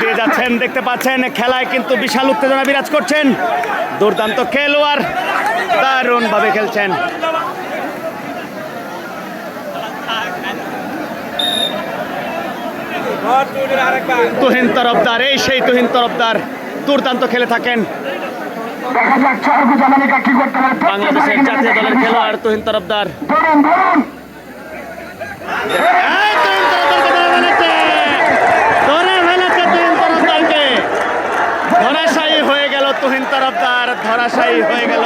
দিয়ে যাচ্ছেন দেখতে পাচ্ছেন খেলায় কিন্তু বিশাল উত্তেজনা বিরাজ করছেন দুর্দান্ত খেলোয়াড় দারুণ ভাবে খেলছেন তুহিন তরফদার, এই সেই তুহিন তরফদার। দুর্দান্ত খেলে থাকেন। বাংলাদেশের জাতীয় দলের খেলোয়াড় তুহিন তরফদার। ধরাশায়ী হয়ে গেল তুহিন তরফদার ধরাশায়ী হয়ে গেল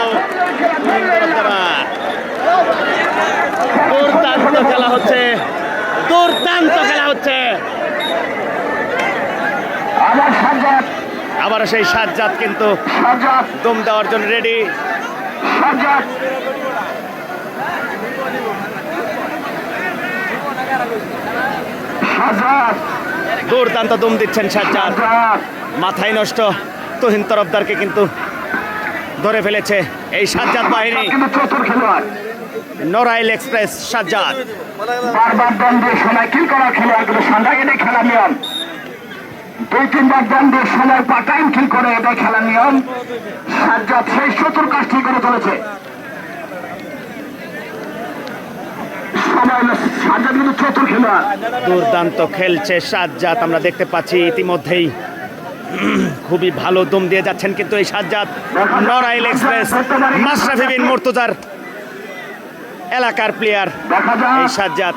তুহিন দুর্দান্ত খেলা হচ্ছে। দুর্দান্ত খেলা হচ্ছে। আমার আবার সেই সাজ্জাদ কিন্তু দম দেওয়ার জন্য রেডি দুর্দান্ত দম দিচ্ছেন সাজ্জাদ। মাথায় নষ্ট তুহিন তরফদারকে কিন্তু ধরে ফেলেছে এই সাজ্জাদ বাহিনী। নরাইল এক্সপ্রেস সাজ্জাদ। বারবার কি করা খেলার নিয়ম। দুই তিনবার দ্বন্দ্বের সময় পাটাইম কি করে এটাই খেলার নিয়ম। সাজ্জাদ সেই করে চলেছে। দুর্দান্ত খেলছে সাজ্জাদ আমরা দেখতে পাচ্ছি ইতিমধ্যেই। খুবই ভালো দম দিয়ে যাচ্ছেন কিন্তু এই সাজ্জাদ। নরাইল এক্সপ্রেস মাশরাফি বিন মুর্তজার এলাকার প্লেয়ার এই সাজ্জাদ।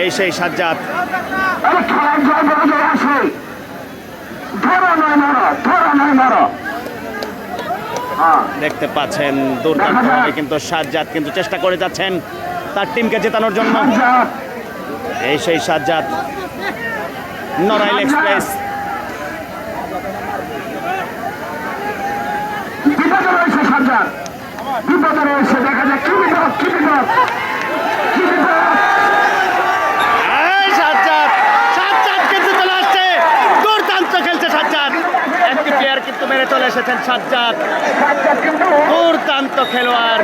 এই সেই সাজ্জাদ। হ্যাঁ। দেখতে পাচ্ছেন দুর্দান্তভাবে কিন্তু সাজ্জাদ কিন্তু চেষ্টা করে যাচ্ছেন তার টিমকে জেতানোর জন্য। এই সেই সাজ্জাদ। নরাইল এক্সপ্রেস। বিপদে রয়েছে সাজ্জাদ। বিপদে রয়েছে। দেখা যাক কি বিপদ কি বিপদ কি বিপদ এই সাজ্জাদ সাজ্জাদ কিন্তু চলে আসছে দুর্দান্ত খেলছে সাজ্জাদ একটি প্লেয়ার কিন্তু মেরে চলে এসেছেন সাজ্জাদ। দুর্দান্ত খেলোয়াড়।